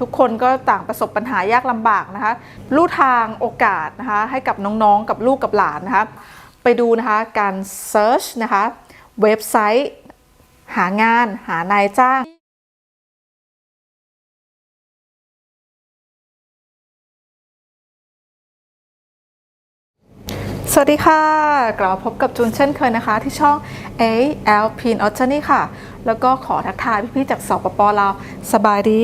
ทุกคนก็ต่างประสบปัญหายากลำบากนะคะลู่ทางโอกาสนะคะให้กับน้องๆ กับลูกกับหลานนะคะไปดูนะคะการเซิร์ชนะคะเว็บไซต์ หางานหานายจ้าง สวัสดีค่ะกลับมาพบกับจูนเช่นเคยนะคะ ที่ช่อง A L p i n o t n y ค่ะ แล้วก็ขอทักทายพี่ๆจากสปปลาวสบายดี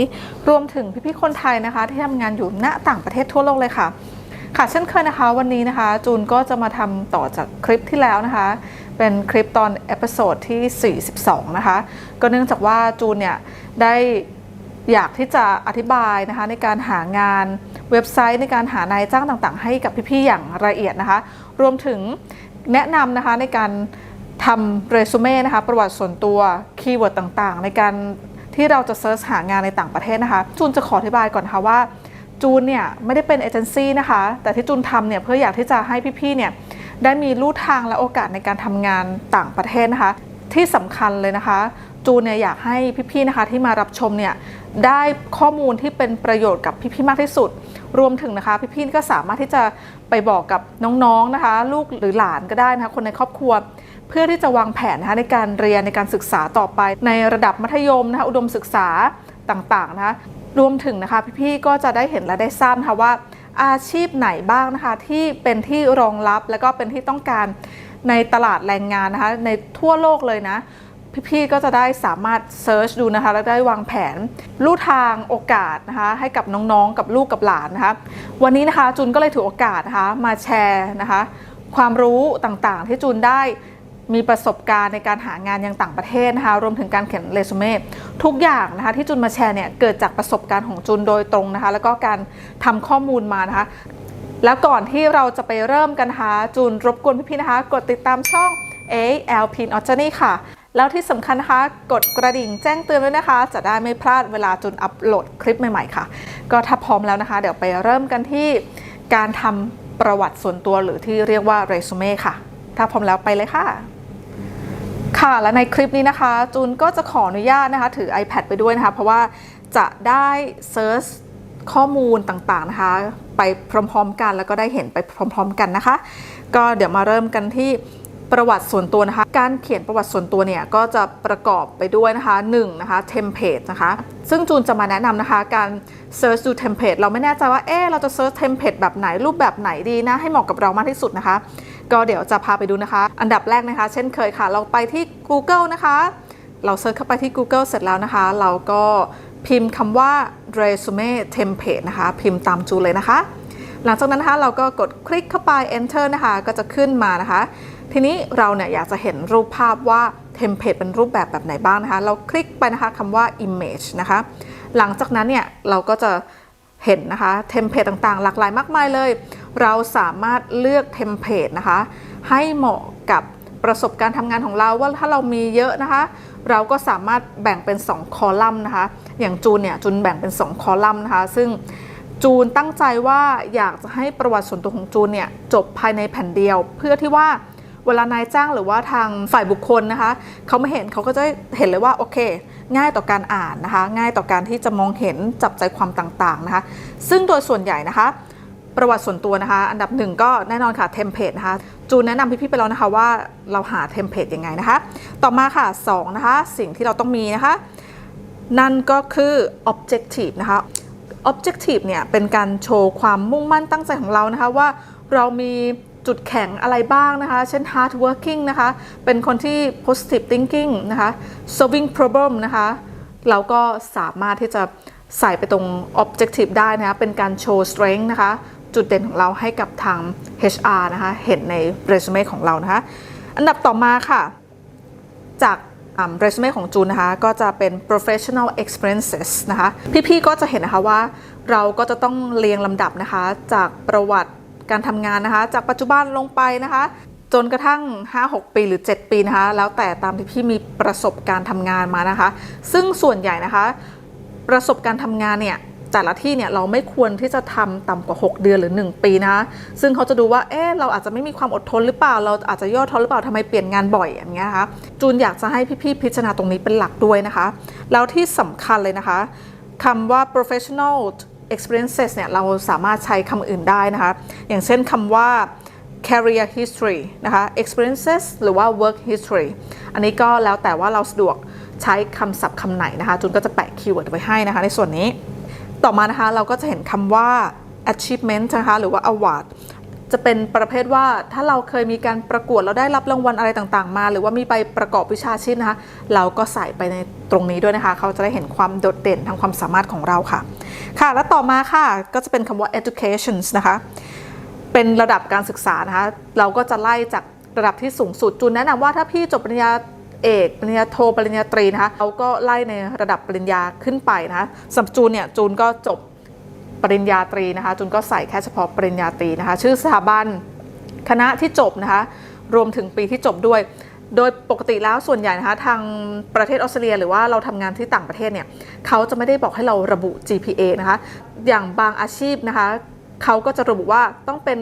รวมถึงพี่ๆคนไทยนะคะ ที่ทำงานอยู่ณต่างประเทศทั่วโลกเลยค่ะ ค่ะเช่นเคยนะคะ วันนี้นะคะ จูนก็จะมาทำต่อจากคลิปที่แล้วนะคะ เป็นคลิปตอนเอพิโซดที่ 42 นะคะ ก็เนื่องจากว่าจูนเนี่ยได้ อยากที่จะอธิบายนะคะในการหางานเว็บไซต์ในการหานายจ้างต่างๆ ให้กับพี่ๆอย่างละเอียดนะคะ รวมถึงแนะนำนะคะในการทำเรซูเม่นะคะประวัติส่วนตัวคีย์เวิร์ดต่างๆ ในการที่เราจะเซิร์ชหางานในต่างประเทศนะคะจูนจะขออธิบายก่อนนะคะว่าจูนเนี่ยไม่ได้เป็นเอเจนซี่นะคะ แต่ที่จูนทำเนี่ยเพื่ออยากที่จะให้พี่ๆเนี่ยได้มีลู่ทางและโอกาสในการทำงานต่างประเทศนะคะ ที่สำคัญเลยนะคะ จูนเนี่ยอยากให้พี่ๆนะคะที่มารับชมเนี่ย ได้ข้อมูลที่เป็นประโยชน์กับพี่ๆมากที่สุด รวมถึงนะคะ พี่ๆก็สามารถที่จะไปบอกกับน้องๆนะคะ ลูกหรือหลานก็ได้นะคะคนในครอบครัว เพื่อที่จะวางแผนนะคะในการเรียนในการศึกษาต่อไป ในระดับมัธยมนะคะอุดมศึกษาต่างๆนะคะรวมถึงนะคะพี่ๆก็จะได้เห็นและได้ทราบนะคะว่าอาชีพไหนบ้างนะคะที่เป็นที่รองรับและก็เป็นที่ต้องการในตลาดแรงงานนะคะในทั่วโลกเลยนะ พี่ๆก็จะได้สามารถเซิร์ชดูนะคะแล้วได้วางแผนลู่ทางโอกาสนะคะให้กับน้องๆ กับลูกกับหลานนะคะวันนี้นะคะจูนก็เลยถือโอกาสนะคะมาแชร์นะคะความรู้ต่างๆ ที่จูนได้มีประสบการณ์ในการหางานยังต่างประเทศนะคะรวมถึงการเขียนเรซูเม่ทุกอย่างนะคะที่จูนมาแชร์เนี่ยเกิดจากประสบการณ์ของจูนโดยตรงนะคะแล้วก็การทำข้อมูลมานะคะแล้วก่อนที่เราจะไปเริ่มกันนะคะจูนรบกวนพี่ๆนะคะ กดติดตามช่อง A L Pin o r g a n y ค่ะ แล้วที่สำคัญนะคะกดกระดิ่งแจ้งเตือนด้วยนะคะ จะได้ไม่พลาดเวลาจูนอัปโหลดคลิปใหม่ๆค่ะ ก็ถ้าพร้อมแล้วนะคะ เดี๋ยวไปเริ่มกันที่การทำประวัติส่วนตัวหรือที่เรียกว่าเรซูเม่ค่ะ ถ้าพร้อมแล้วไปเลยค่ะค่ะและในคลิปนี้นะคะ จูนก็จะขออนุญาตนะคะถือ iPad ไปด้วยนะคะ เพราะว่าจะได้เซิร์ชข้อมูลต่างๆนะคะ ไปพร้อมๆกันแล้วก็ได้เห็นไปพร้อม ๆ กันนะคะ ก็เดี๋ยวมาเริ่มกันที่ ประวัติส่วนตัวนะคะ การเขียนประวัติส่วนตัวเนี่ยก็จะประกอบไปด้วยนะคะ1นะคะเทมเพลตนะคะ ซึ่งจูนจะมาแนะนำนะคะ การเซิร์ชดูเทมเพลตเราไม่แน่ใจว่าเอ๊เราจะเซิร์ชเทมเพลตแบบไหนรูปแบบไหนดีนะ ให้เหมาะกับเรามากที่สุดนะคะ ก็เดี๋ยวจะพาไปดูนะคะ อันดับแรกนะคะ เช่นเคยค่ะ เราไปที่ Google นะคะ เราเซิร์ชเข้าไปที่ Google เสร็จแล้วนะคะ เราก็พิมพ์คำว่า resume template นะคะ พิมพ์ตามจูนเลยนะคะ หลังจากนั้นนะคะเราก็กดคลิกเข้าไป enter นะคะ ก็จะขึ้นมานะคะ ทีนี้เราเนี่ยอยากจะเห็นรูปภาพว่าเทมเพลตเป็นรูปแบบแบบไหนบ้างนะคะ เราคลิกไปนะคะคำว่า image นะคะ หลังจากนั้นเนี่ยเราก็จะเห็นนะคะเทมเพลตต่างๆ หลากหลายมากมายเลย เราสามารถเลือกเทมเพลตนะคะ ให้เหมาะกับประสบการณ์ทำงานของเราว่าถ้าเรามีเยอะนะคะ เราก็สามารถแบ่งเป็น 2 คอลัมน์นะคะ อย่างจูนเนี่ยจูนแบ่งเป็น 2 คอลัมน์นะคะ ซึ่ง จูนตั้งใจว่าอยากจะให้ประวัติส่วนตัวของจูนเนี่ยจบภายในแผ่นเดียว เพื่อที่ว่าเวลานายจ้างหรือว่าทางฝ่ายบุคคลนะคะเขาไม่เห็นเขาก็จะเห็นเลยว่าโอเค ง่ายต่อการอ่านนะคะ ง่ายต่อการที่จะมองเห็นจับใจความต่างๆนะคะ ซึ่งโดยส่วนใหญ่นะคะ ประวัติส่วนตัวนะคะ อันดับหนึ่งก็แน่นอนค่ะเทมเพลตนะคะจูนแนะนำพี่ๆไปแล้วนะคะว่าเราหาเทมเพลตยังไงนะคะ ต่อมาค่ะ2นะคะสิ่งที่เราต้องมีนะคะ นั่นก็คือ objective นะคะ objective เนี่ยเป็นการโชว์ความมุ่งมั่นตั้งใจของเรานะคะว่าเรามีจุดแข็งอะไรบ้างนะคะ เช่น hard working นะคะ เป็นคนที่ positive thinking นะคะ solving problem นะคะ เราก็สามารถที่จะใส่ไปตรง objective ได้นะคะ เป็นการโชว์ strength นะคะ จุดเด่นของเราให้กับทาง HR นะคะ เห็นใน resume ของเรานะคะ อันดับต่อมาค่ะ จาก เรซูเม่ของจูนนะคะ ก็จะเป็น professional experiences นะคะ พี่ๆก็จะเห็นนะคะว่าเราก็จะต้องเรียงลำดับนะคะ จากประวัติการทำงานนะคะ จากปัจจุบันลงไปนะคะจนกระทั่ง 5-6 ปีหรือ 7 ปีนะคะ แล้วแต่ตามที่พี่มีประสบการณ์ทำงานมานะคะ ซึ่งส่วนใหญ่นะคะ ประสบการณ์ทำงานเนี่ย แต่ละที่เนี่ยเราไม่ควรที่จะทำต่ำกว่า 6 เดือนหรือ 1 ปีนะซึ่งเขาจะดูว่าเอ๊ะเราอาจจะไม่มีความอดทนหรือเปล่า เราอาจจะย่อท้อหรือเปล่าทำไมเปลี่ยนงานบ่อยอย่างเงี้ยนะคะจูนอยากจะให้พี่ๆพิจารณาตรงนี้เป็นหลักด้วยนะคะแล้วที่สำคัญเลยนะคะคำว่า professional experiences เนี่ยเราสามารถใช้คำอื่นได้นะคะ อย่างเช่นคำว่า career history นะคะ experiences หรือว่า work history อันนี้ก็แล้วแต่ว่าเราสะดวกใช้คำศัพท์คำไหนนะคะ จุนก็จะแปะคีย์เวิร์ดไว้ให้นะคะในส่วนนี้ ต่อมานะคะเราก็จะเห็นคำว่า achievement นะคะหรือว่า award จะเป็นประเภทว่าถ้าเราเคยมีการประกวดแล้วได้รับรางวัลอะไรต่างๆ มา หรือว่ามีไปประกอบวิชาชีพนะคะเราก็ใส่ไปในตรงนี้ด้วยนะคะ เขาจะได้เห็นความโดดเด่นทางความสามารถของเราค่ะ ค่ะ แล้วต่อมาค่ะก็จะเป็นคำว่า education นะคะเป็นระดับการศึกษานะคะเราก็จะไล่จากระดับที่สูงสุดจูนแนะนำว่าถ้าพี่จบปริญญา เอกปริญญาโทปริญญาตรีนะคะเราก็ไล่ในระดับปริญญาขึ้นไปนะคะสำหรับจูนเนี่ยจูนก็จบปริญญาตรีนะคะจูนก็ใส่แค่เฉพาะปริญญาตรีนะคะ ชื่อสถาบันคณะที่จบนะคะรวมถึงปีที่จบด้วย โดยปกติแล้วส่วนใหญ่นะคะทางประเทศออสเตรเลีย หรือว่าเราทำงานที่ต่างประเทศเนี่ยเขาจะไม่ได้บอกให้เราระบุ GPA นะคะอย่างบางอาชีพนะคะเขาก็จะระบุว่าต้องเป็น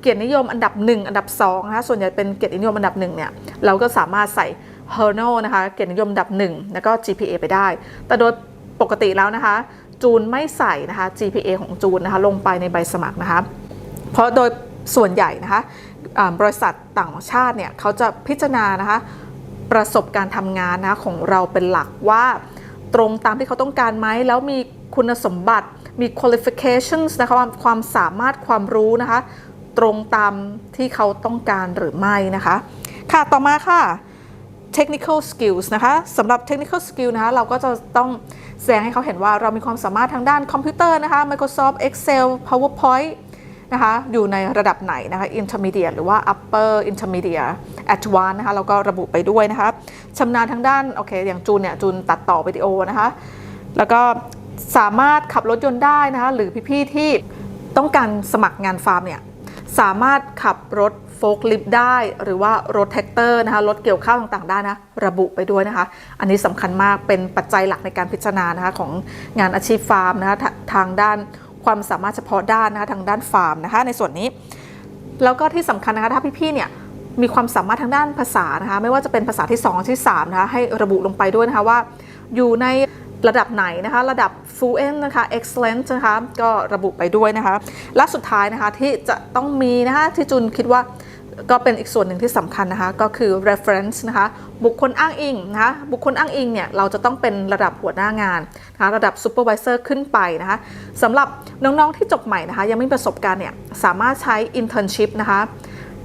เกียรตินิยมอันดับ 1 อันดับ2นะคะส่วนใหญ่เป็นเกียรตินิยมอันดับ1เนี่ยเราก็สามารถใส่ h e r n o นะคะเกียรตินิยมอันดับ 1 แล้วก็ GPA ไปได้ แต่โดยปกติแล้วนะคะ จูนไม่ใส่นะคะ GPA ของจูนนะคะลงไปในใบสมัครนะคะ เพราะโดยส่วนใหญ่นะคะบริษัทต่างชาติเนี่ยเขาจะพิจารณานะคะประสบการณ์ทำงานนะะของเราเป็นหลักว่า ตรงตามที่เขาต้องการไหมแล้วมีคุณสมบัติมี qualifications นะคะความความสามารถความรู้นะคะ ตรงตามที่เขาต้องการหรือไม่นะคะ ค่ะต่อมาค่ะ technical skills นะคะสำหรับ technical skill นะคะเราก็จะต้องแสดงให้เขาเห็นว่าเรามีความสามารถทางด้านคอมพิวเตอร์นะคะ Microsoft Excel PowerPoint นะคะอยู่ในระดับไหนนะคะ intermediate หรือว่า upper intermediate advanced นะคะเราก็ระบุไปด้วยนะคะชำนาญทางด้าน โอเค อย่างจูนเนี่ย จูนตัดต่อวิดีโอนะคะ แล้วก็สามารถขับรถยนต์ได้นะคะ หรือพี่ ๆ ที่ต้องการสมัครงานฟาร์มเนี่ย สามารถขับรถโฟล์คลิฟต์ได้ หรือว่ารถแท็กเตอร์นะคะรถเกี่ยวข้าวต่างๆได้นะ ระบุไปด้วยนะคะ อันนี้สำคัญมากเป็นปัจจัยหลักในการพิจารณานะคะของงานอาชีพฟาร์มนะคะทางด้านความสามารถเฉพาะด้านนะคะทางด้านฟาร์มนะคะในส่วนนี้ แล้วก็ที่สำคัญนะคะถ้าพี่ๆเนี่ยมีความสามารถทางด้านภาษานะคะไม่ว่าจะเป็นภาษาที่ 2 ที่3นะคะให้ระบุลงไปด้วยนะคะว่า อยู่ใน ระดับไหนนะคะ ระดับ fluent นะคะ excellent นะคะ ก็ระบุไปด้วยนะคะ และสุดท้ายนะคะที่จะต้องมีนะคะที่จุนคิดว่าก็เป็นอีกส่วนหนึ่งที่สำคัญนะคะ ก็คือ reference นะคะ บุคคลอ้างอิงนะคะบุคคลอ้างอิงเนี่ย เราจะต้องเป็นระดับหัวหน้างานนะคะระดับ supervisor ขึ้นไปนะคะสำหรับน้อง ๆ ที่จบใหม่นะคะ ยังไม่มีประสบการณ์เนี่ย สามารถใช้ internship นะคะ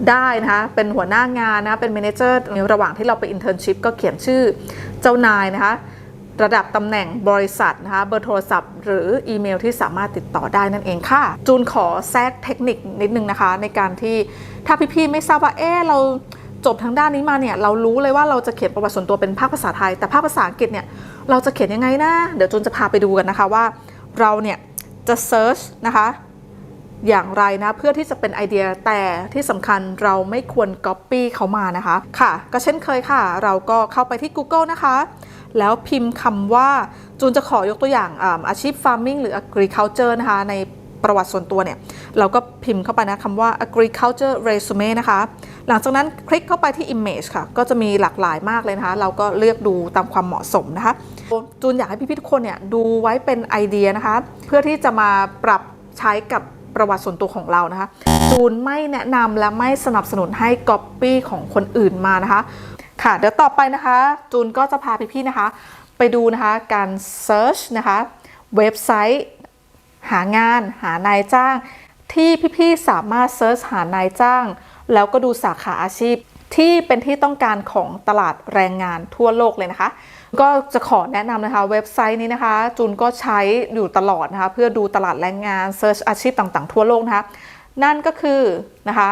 ได้นะคะเป็นหัวหน้างานนะคะเป็น manager ในระหว่างที่เราไป internship ก็เขียนชื่อเจ้านายนะคะ ระดับตำแหน่งบริษัทนะคะเบอร์โทรศัพท์ หรืออีเมลที่สามารถติดต่อได้นั่นเองค่ะ จูนขอแทรกเทคนิคนิดนึงนะคะ ในการที่ถ้าพี่ๆไม่ทราบว่าเออเราจบทางด้านนี้มาเนี่ยเรารู้เลยว่าเราจะเขียนประวัติส่วนตัวเป็นภาคภาษาไทย แต่ภาคภาษาอังกฤษเนี่ยเราจะเขียนยังไงนะ เดี๋ยวจูนจะพาไปดูกันนะคะว่าเราเนี่ยจะเซิร์ชนะคะอย่างไรนะเพื่อที่จะเป็นไอเดียแต่ที่สำคัญเราไม่ควร Copy เขามานะคะค่ะ ก็เช่นเคยค่ะ เราก็เข้าไปที่ Google นะคะ แล้วพิมพ์คำว่าจูนจะขอยกตัวอย่างอาชีพ farming หรือ agriculture นะคะในประวัติส่วนตัวเนี่ย เราก็พิมพ์เข้าไปนะคำว่า agriculture resume นะคะ หลังจากนั้นคลิกเข้าไปที่ image ค่ะ ก็จะมีหลากหลายมากเลยนะคะ เราก็เลือกดูตามความเหมาะสมนะคะ จูนอยากให้พี่ๆทุกคนเนี่ยดูไว้เป็นไอเดียนะคะ เพื่อที่จะมาปรับใช้กับประวัติส่วนตัวของเรานะคะ จูนไม่แนะนำและไม่สนับสนุนให้ Copy ของคนอื่นมานะคะ ค่ะ เดี๋ยวต่อไปนะคะ จูนก็จะพาพี่ๆนะคะ ไปดูนะคะการ Search นะคะเว็บไซต์หางาน หานายจ้าง ที่พี่ๆสามารถเซิร์ชหานายจ้าง แล้วก็ดูสาขาอาชีพที่เป็นที่ต้องการของตลาดแรงงานทั่วโลกเลยนะคะ ก็จะขอแนะนำนะคะเว็บไซต์นี้นะคะ จูนก็ใช้อยู่ตลอดนะคะ เพื่อดูตลาดแรงงานเซิร์ชอาชีพต่างๆ ทั่วโลกนะคะ นั่นก็คือนะคะ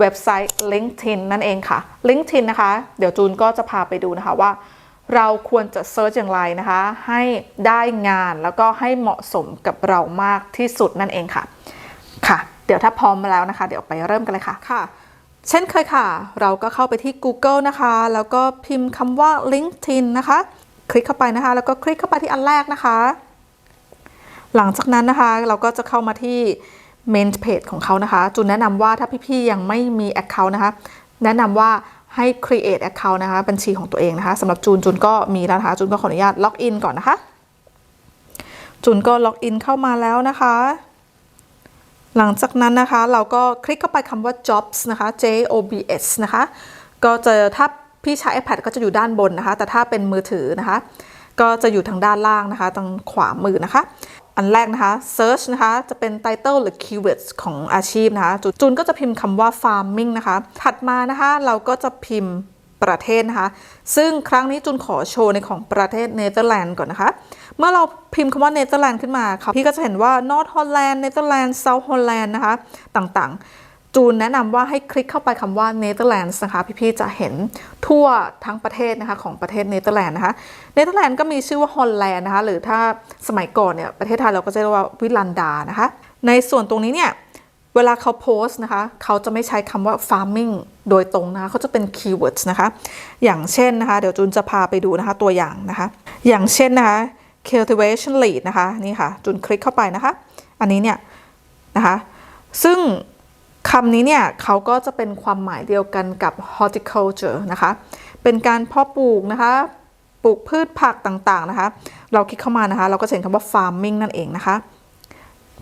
เว็บไซต์ LinkedIn นั่นเองค่ะ LinkedIn นะคะ เดี๋ยวจูนก็จะพาไปดูนะคะว่า เราควรจะเซิร์ชอย่างไรนะคะ ให้ได้งานแล้วก็ให้เหมาะสมกับเรามากที่สุดนั่นเองค่ะ ค่ะ เดี๋ยวถ้าพร้อมแล้วนะคะ เดี๋ยวไปเริ่มกันเลยค่ะค่ะ เช่นเคยค่ะ เราก็เข้าไปที่ Google นะคะ แล้วก็พิมพ์คำว่า LinkedIn นะคะ คลิกเข้าไปนะคะ แล้วก็คลิกเข้าไปที่อันแรกนะคะ หลังจากนั้นนะคะ เราก็จะเข้ามาที่ main page ของเขานะคะจูนแนะนำว่าถ้าพี่ๆยังไม่มี account นะคะ แนะนำว่าให้ create account นะคะ บัญชีของตัวเองนะคะสำหรับจูนจูนก็มีแล้วนะคะ จูนก็ขออนุญาตล็อกอินก่อนนะคะจุนก็ล็อกอินเข้ามาแล้วนะคะ หลังจากนั้นนะคะ เราก็คลิกเข้าไปคำว่า jobs นะคะ J O B S นะคะ ก็จะถ้าพี่ใช้ iPad ก็จะอยู่ด้านบนนะคะ แต่ถ้าเป็นมือถือนะคะ ก็จะอยู่ทางด้านล่างนะคะตรงขวามือนะคะ อันแรกนะคะ search นะคะ จะเป็น title หรือ keywords ของอาชีพนะคะ จูนก็จะพิมพ์คำว่า farming นะคะ ถัดมานะคะเราก็จะพิมพ์ประเทศนะคะ ซึ่งครั้งนี้จูนขอโชว์ในของประเทศเนเธอร์แลนด์ก่อนนะคะ เมื่อเราพิมพ์คำว่าเนเธอร์แลนด์ขึ้นมาค่ะพี่ก็จะเห็นว่า North Holland Netherlands South Holland นะคะ ต่างๆ จูนแนะนำว่าให้คลิกเข้าไปคำว่าเนเธอร์แลนด์นะคะ พี่ๆจะเห็นทั่วทั้งประเทศนะคะของประเทศเนเธอร์แลนด์นะคะเนเธอร์แลนด์ก็มีชื่อว่าฮอลแลนด์นะคะหรือถ้าสมัยก่อนเนี่ยประเทศไทยเราก็จะเรียกว่าวิลันดานะคะ ในส่วนตรงนี้เนี่ยเวลาเขาโพสต์นะคะ เขาจะไม่ใช้คำว่า farming โดยตรงนะคะ เขาจะเป็น keywords นะคะ อย่างเช่นนะคะ เดี๋ยวจูนจะพาไปดูนะคะตัวอย่างนะคะ อย่างเช่นนะคะ cultivation lead นะคะ นี่ค่ะจูนคลิกเข้าไปนะคะ อันนี้เนี่ยนะคะ ซึ่ง คำนี้เนี่ยเขาก็จะเป็นความหมายเดียวกันกับ horticulture นะคะ เป็นการเพาะปลูกนะคะ ปลูกพืชผักต่างๆนะคะ เราคลิกเข้ามานะคะ เราก็เห็นคำว่า farming นั่นเองนะคะ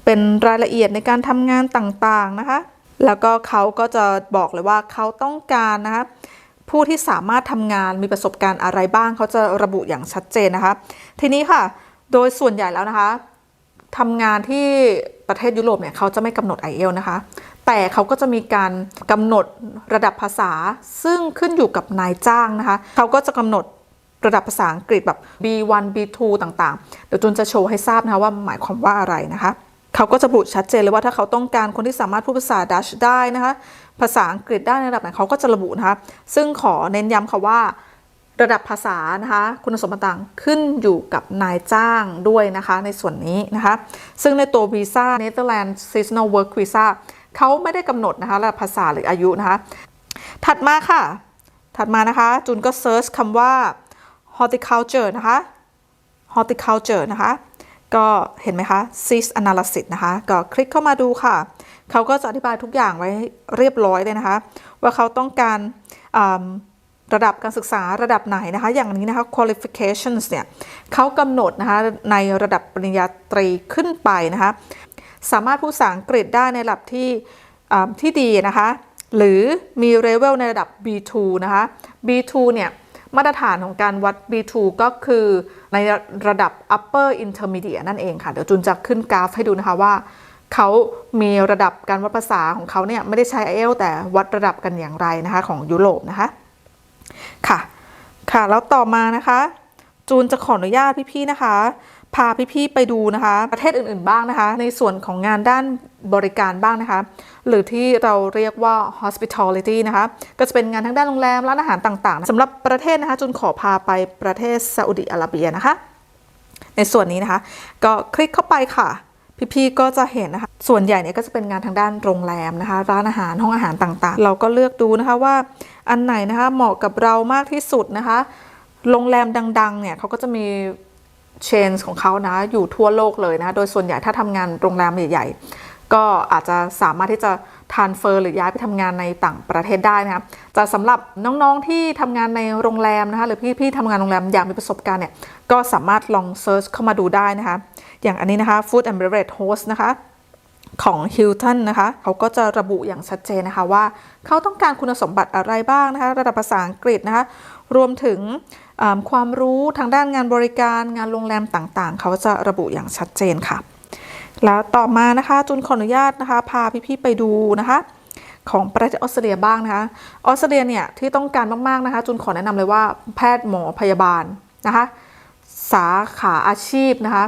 เป็นรายละเอียดในการทำงานต่างๆนะคะ แล้วก็เขาก็จะบอกเลยว่าเขาต้องการนะคะผู้ที่สามารถทำงานมีประสบการณ์อะไรบ้างเขาจะระบุอย่างชัดเจนนะคะ ทีนี้ค่ะ โดยส่วนใหญ่แล้วนะคะทำงานที่ประเทศยุโรปเนี่ยเขาจะไม่กำหนด i อเอลนะคะ แต่เขาก็จะมีการกำหนดระดับภาษา ซึ่งขึ้นอยู่กับนายจ้างนะคะ เขาก็จะกำหนดระดับภาษาอังกฤษแบบ B1 B2 ต่างๆ เดี๋ยวจุนจะโชว์ให้ทราบนะคะว่าหมายความว่าอะไรนะคะ เขาก็จะบุชัดเจนเลยว่าถ้าเขาต้องการคนที่สามารถพูดภาษาดัชได้นะคะ ภาษาอังกฤษได้ในระดับไหนเขาก็จะระบุนะคะ ซึ่งขอเน้นย้ำค่ะว่าระดับภาษานะคะคุณสมบัติต่างขึ้นอยู่กับนายจ้างด้วยนะคะในส่วนนี้นะคะ ซึ่งในตัววีซ่า Netherlands Seasonal Work Visa เขาไม่ได้กำหนดนะคะระดับภาษาหรืออายุนะคะ ถัดมาค่ะ ถัดมานะคะจูนก็เซิร์ชคำว่า horticulture นะคะ horticulture นะคะ ก็เห็นไหมคะ seed analysis นะคะ ก็คลิกเข้ามาดูค่ะ เขาก็จะอธิบายทุกอย่างไว้เรียบร้อยเลยนะคะ ว่าเขาต้องการระดับการศึกษาระดับไหนนะคะ อย่างนี้นะคะ qualifications เนี่ยเขากำหนดนะคะในระดับปริญญาตรีขึ้นไปนะคะ สามารถพูดภาษาอังกฤษได้ในระดับที่ที่ดีนะคะ หรือมีเลเวลในระดับ B2 นะคะ B2 เนี่ยมาตรฐานของการวัด B2 ก็คือในระดับ upper intermediate นั่นเองค่ะ เดี๋ยวจุนจะขึ้นกราฟให้ดูนะคะว่าเขามีระดับการวัดภาษาของเขาเนี่ยไม่ได้ใช้ IELTS แต่วัดระดับกันอย่างไรนะคะของยุโรปนะคะค่ะค่ะแล้วต่อมานะคะ จูนจะขออนุญาตพี่ๆนะคะ พาพี่ๆไปดูนะคะ ประเทศอื่นๆบ้างนะคะ ในส่วนของงานด้านบริการบ้างนะคะ หรือที่เราเรียกว่า hospitality นะคะ ก็จะเป็นงานทั้งด้านโรงแรมร้านอาหารต่างๆสำหรับประเทศนะคะจูนขอพาไปประเทศซาอุดิอาระเบียนะคะ ในส่วนนี้นะคะ ก็คลิกเข้าไปค่ะ พี่ๆก็จะเห็นนะคะ ส่วนใหญ่เนี่ยก็จะเป็นงานทางด้านโรงแรมนะคะ ร้านอาหารห้องอาหารต่างๆ เราก็เลือกดูนะคะว่าอันไหนนะคะเหมาะกับเรามากที่สุดนะคะ โรงแรมดังๆเนี่ยเขาก็จะมี เชนของเขานะ อยู่ทั่วโลกเลยนะ โดยส่วนใหญ่ถ้าทำงานโรงแรมใหญ่ๆ ก็อาจจะสามารถที่จะทานเฟอร์หรือย้ายไปทำงานในต่างประเทศได้นะคะแต่สำหรับน้องๆที่ทำงานในโรงแรมนะคะ หรือพี่ๆทำงานโรงแรมอยากมีประสบการณ์เนี่ย ก็สามารถลองเซิร์ชเข้ามาดูได้นะคะ อย่างอันนี้นะคะ Food and Beverage Host นะคะของ Hilton นะคะเขาก็จะระบุอย่างชัดเจนนะคะว่า เขาต้องการคุณสมบัติอะไรบ้างนะคะ ระดับภาษาอังกฤษนะคะ รวมถึง ความรู้ทางด้านงานบริการงานโรงแรมต่างๆ เขาจะระบุอย่างชัดเจนค่ะ แล้วต่อมานะคะจุนขออนุญาตนะคะ พาพี่ๆไปดูนะคะของประเทศออสเตรเลียบ้างนะคะออสเตรเลียเนี่ยที่ต้องการมากๆนะคะจุนขอแนะนำเลยว่าแพทย์หมอพยาบาลนะคะสาขาอาชีพนะคะ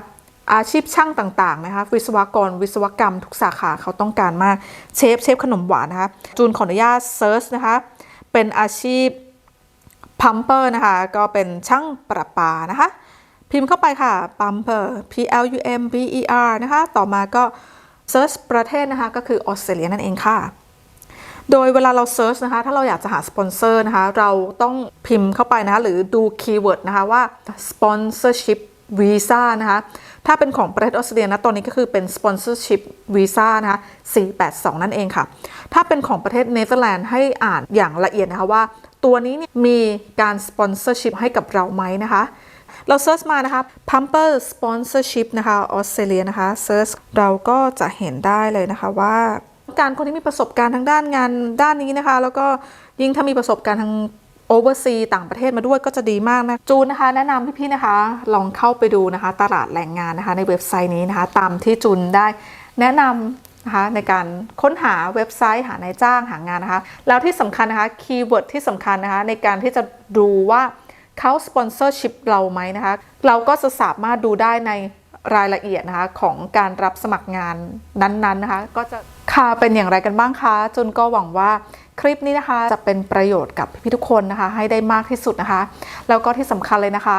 อาชีพช่างต่างๆนะคะวิศวกร วิศวกรรม ทุกสาขาเขาต้องการมากเชฟเชฟขนมหวานนะคะจูนขออนุญาตเซิร์ชนะคะเป็นอาชีพ พัมเปอร์นะคะ ก็เป็นช่างประปานะคะ พิมพ์เข้าไปค่ะพัมเปอร์ P L U M B E R นะคะ ต่อมาก็เซิร์ชประเทศนะคะ ก็คือออสเตรเลียนั่นเองค่ะ โดยเวลาเราเซิร์ชนะคะ ถ้าเราอยากจะหาสปอนเซอร์นะคะ เราต้องพิมพ์เข้าไปนะคะหรือดูคีย์เวิร์ดนะคะว่า sponsorship visa นะคะ ถ้าเป็นของประเทศออสเตรเลียนะตอนนี้ก็คือเป็น sponsorship visa นะคะ 482 นั่นเองค่ะ ถ้าเป็นของประเทศเนเธอร์แลนด์ให้อ่านอย่างละเอียดนะคะว่า ตัวนี้เนี่ยมีการ sponsorship ให้กับเราไหมนะคะ เราเซิร์ชมานะคะ Pumper Sponsorship นะคะออสเตรเลียนะคะเซิร์ชเราก็จะเห็นได้เลยนะคะว่าการคนที่มีประสบการณ์ทางด้านงานด้านนี้นะคะ แล้วก็ยิ่งถ้ามีประสบการณ์ทางโอเวอร์ซีต่างประเทศมาด้วยก็จะดีมากนะ จูนนะคะ แนะนำพี่ๆนะคะ ลองเข้าไปดูนะคะ ตลาดแรงงานนะคะ ในเว็บไซต์นี้นะคะ ตามที่จูนได้แนะนำ นะคะในการค้นหาเว็บไซต์หานายจ้างหางานนะคะ แล้วที่สำคัญนะคะคีย์เวิร์ดที่สำคัญนะคะในการที่จะดูว่าเขาสปอนเซอร์ชิพเราไหมนะคะเราก็จะสามารถดูได้ในรายละเอียดนะคะของการรับสมัครงานนั้นๆนะคะ ก็จะค่ะเป็นอย่างไรกันบ้างคะจนก็หวังว่าคลิปนี้นะคะจะเป็นประโยชน์กับพี่ทุกคนนะคะ ให้ได้มากที่สุดนะคะ แล้วก็ที่สำคัญเลยนะคะ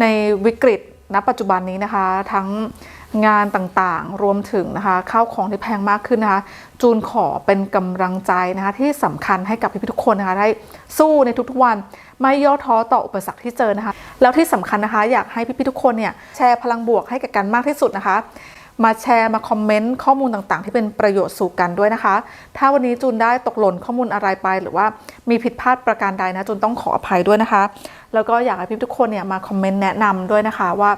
ในวิกฤตณปัจจุบันนี้นะคะ ทั้ง งานต่างๆ รวมถึงนะคะข้าวของที่แพงมากขึ้นนะคะ จูนขอเป็นกำลังใจนะคะที่สำคัญให้กับพี่ๆทุกคนนะคะได้สู้ในทุกๆวัน ไม่ย่อท้อต่ออุปสรรคที่เจอนะคะ แล้วที่สำคัญนะคะ อยากให้พี่ๆทุกคนเนี่ยแชร์พลังบวกให้กับกันมากที่สุดนะคะ มาแชร์มาคอมเมนต์ข้อมูลต่างๆ ที่เป็นประโยชน์สู่กันด้วยนะคะ ถ้าวันนี้จูนได้ตกหล่นข้อมูลอะไรไป หรือว่ามีผิดพลาดประการใดนะจูนต้องขออภัยด้วยนะคะ แล้วก็อยากให้พี่ๆทุกคนเนี่ยมาคอมเมนต์แนะนำด้วยนะคะว่า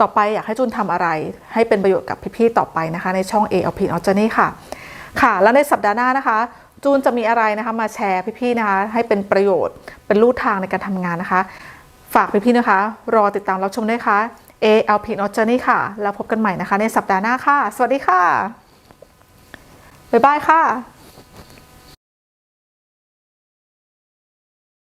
ต่อไปอยากให้จูนทำอะไร ให้เป็นประโยชน์กับพี่ๆต่อไปนะคะ ในช่อง ALP o r g a n y ค่ะ ค่ะ แล้วในสัปดาห์หน้านะคะ จูนจะมีอะไรนะคะมาแชร์พี่ๆนะคะ ให้เป็นประโยชน์เป็นลู่ทางในการทำงานนะคะ ฝากพี่ๆนะคะ รอติดตามรับชมด้วยค่ะ ALP o r g a n y ค่ะ แล้วพบกันใหม่นะคะ ในสัปดาห์หน้าค่ะ สวัสดีค่ะ บ๊ายบายค่ะ